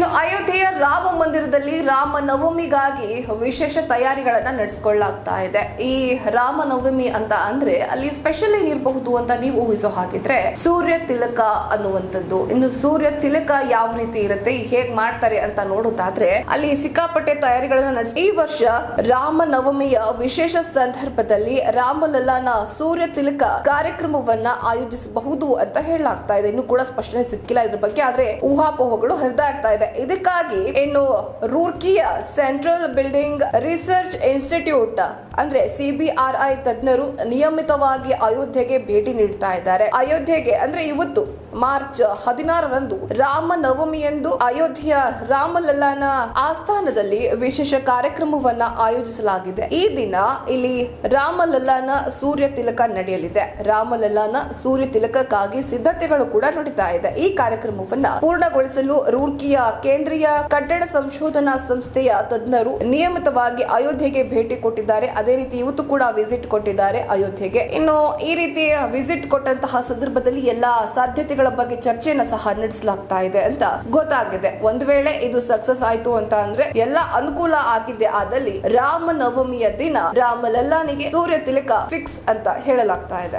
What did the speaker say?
ಇನ್ನು ಅಯೋಧ್ಯೆಯ ರಾಮ ಮಂದಿರದಲ್ಲಿ ರಾಮ ನವಮಿಗಾಗಿ ವಿಶೇಷ ತಯಾರಿಗಳನ್ನ ನಡೆಸ್ಕೊಳ್ಳಾಗ್ತಾ ಇದೆ. ಈ ರಾಮ ನವಮಿ ಅಂತ ಅಂದ್ರೆ ಅಲ್ಲಿ ಸ್ಪೆಷಲ್ ಏನಿರಬಹುದು ಅಂತ ನೀವು ಊಹಿಸೋ ಹಾಗಿದ್ರೆ ಸೂರ್ಯ ತಿಲಕ ಅನ್ನುವಂಥದ್ದು. ಇನ್ನು ಸೂರ್ಯ ತಿಲಕ ಯಾವ ರೀತಿ ಇರುತ್ತೆ, ಹೇಗ್ ಮಾಡ್ತಾರೆ ಅಂತ ನೋಡೋದಾದ್ರೆ ಅಲ್ಲಿ ಸಿಕ್ಕಾಪಟ್ಟೆ ತಯಾರಿಗಳನ್ನ ನಡೆಸಿ, ಈ ವರ್ಷ ರಾಮ ನವಮಿಯ ವಿಶೇಷ ಸಂದರ್ಭದಲ್ಲಿ ರಾಮಲಲ್ಲಾನ ಸೂರ್ಯ ತಿಲಕ ಕಾರ್ಯಕ್ರಮವನ್ನ ಆಯೋಜಿಸಬಹುದು ಅಂತ ಹೇಳಲಾಗ್ತಾ ಇದೆ. ಇನ್ನು ಕೂಡ ಸ್ಪಷ್ಟನೆ ಸಿಕ್ಕಿಲ್ಲ ಇದ್ರ ಬಗ್ಗೆ, ಆದ್ರೆ ಊಹಾಪೋಹಗಳು ಹರಿದಾಡ್ತಾ ಇದೆ. ಇದಕ್ಕಾಗಿ ಇನ್ನು ರೂರ್ಕಿಯ ಸೆಂಟ್ರಲ್ ಬಿಲ್ಡಿಂಗ್ ರಿಸರ್ಚ್ ಇನ್ಸ್ಟಿಟ್ಯೂಟ್ ಅಂದ್ರೆ ಸಿಬಿಆರ್ಐ ತಜ್ಞರು ನಿಯಮಿತವಾಗಿ ಅಯೋಧ್ಯೆಗೆ ಭೇಟಿ ನೀಡ್ತಾ ಇದ್ದಾರೆ. ಅಯೋಧ್ಯೆಗೆ ಅಂದ್ರೆ ಇವತ್ತು ಮಾರ್ಚ್ ಹದಿನಾರರಂದು ರಾಮ ನವಮಿಯಂದು ಅಯೋಧ್ಯೆಯ ರಾಮಲಲ್ಲಾನ ಆಸ್ಥಾನದಲ್ಲಿ ವಿಶೇಷ ಕಾರ್ಯಕ್ರಮವನ್ನ ಆಯೋಜಿಸಲಾಗಿದೆ. ಈ ದಿನ ಇಲ್ಲಿ ರಾಮಲಲ್ಲಾನ ಸೂರ್ಯ ತಿಲಕ ನಡೆಯಲಿದೆ. ರಾಮಲಲ್ಲಾನ ಸೂರ್ಯ ತಿಲಕಕ್ಕಾಗಿ ಸಿದ್ಧತೆಗಳು ಕೂಡ ನಡೀತಾ ಇದೆ. ಈ ಕಾರ್ಯಕ್ರಮವನ್ನ ಪೂರ್ಣಗೊಳಿಸಲು ರೂರ್ಕಿಯ ಕೇಂದ್ರೀಯ ಕಟ್ಟಡ ಸಂಶೋಧನಾ ಸಂಸ್ಥೆಯ ತಜ್ಞರು ನಿಯಮಿತವಾಗಿ ಅಯೋಧ್ಯೆಗೆ ಭೇಟಿ ಕೊಟ್ಟಿದ್ದಾರೆ. ರೀತಿ ಇವತ್ತು ಕೂಡ ವಿಸಿಟ್ ಕೊಟ್ಟಿದ್ದಾರೆ ಅಯೋಧ್ಯೆಗೆ. ಇನ್ನು ಈ ರೀತಿ ವಿಸಿಟ್ ಕೊಟ್ಟಂತಹ ಸಂದರ್ಭದಲ್ಲಿ ಎಲ್ಲಾ ಸಾಧ್ಯತೆಗಳ ಬಗ್ಗೆ ಚರ್ಚೆಯನ್ನ ಸಹ ನಡೆಸಲಾಗ್ತಾ ಇದೆ ಅಂತ ಗೊತ್ತಾಗಿದೆ. ಒಂದು ವೇಳೆ ಇದು ಸಕ್ಸಸ್ ಆಯ್ತು ಅಂತ ಅಂದ್ರೆ ಎಲ್ಲ ಅನುಕೂಲ ಆಗಿದೆ ಆದಲ್ಲಿ ರಾಮ ನವಮಿಯ ದಿನ ರಾಮಲಲ್ಲಾನಿಗೆ ಸೂರ್ಯ ತಿಲಕ ಫಿಕ್ಸ್ ಅಂತ ಹೇಳಲಾಗ್ತಾ ಇದೆ.